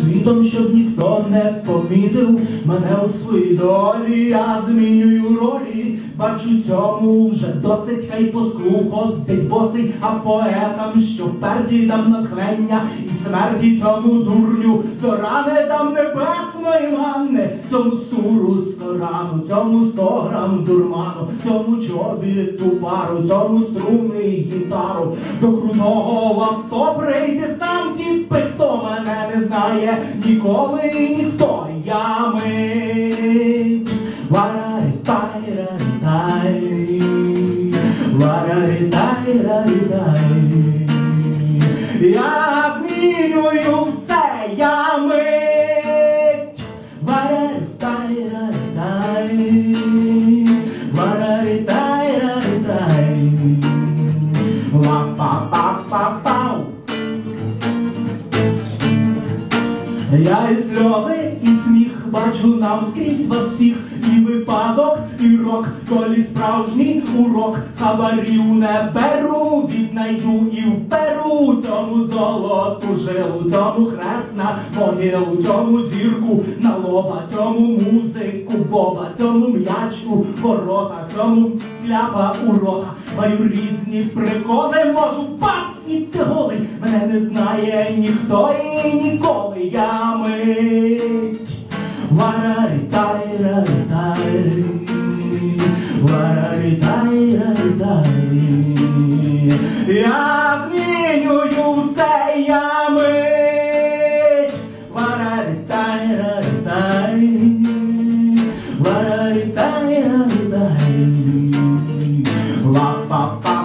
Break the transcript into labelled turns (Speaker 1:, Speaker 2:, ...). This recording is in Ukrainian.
Speaker 1: світом, щоб ніхто не помітив мене у своїй долі, я змінюю ролі, бачу цьому вже досить, хай по ходить босий, а поетам, що вперті дам натхнення і смерті цьому дурню, до рани дам небесної манни, цьому суру з корану, цьому сто грам дурману, цьому чобіту пару, цьому струни гітару, до крутого авто прийде сам дід хто мене не знає ніколи ніхто я ми. Вараритайрарітай, вараритайрарітай. Я змінюю Я і сльози, і сміх бачу навскрізь вас всіх, і випадок, і рок, колі справжній урок, хабарів не беру, віднайду і вперу цьому золоту жилу, цьому хрест на могилу, цьому зірку на лоба, цьому музику боба, цьому м'ячку ворота, цьому кляпа у рота. Маю різні приколи, можу бац і ти голий. Мене не знає ніхто і ніколи моя мить. Варарітай-рарітай, варарітай-рарітай, я змінюю все я мить. Варарітай-рарітай, варарітай-рарітай, ла-па-па.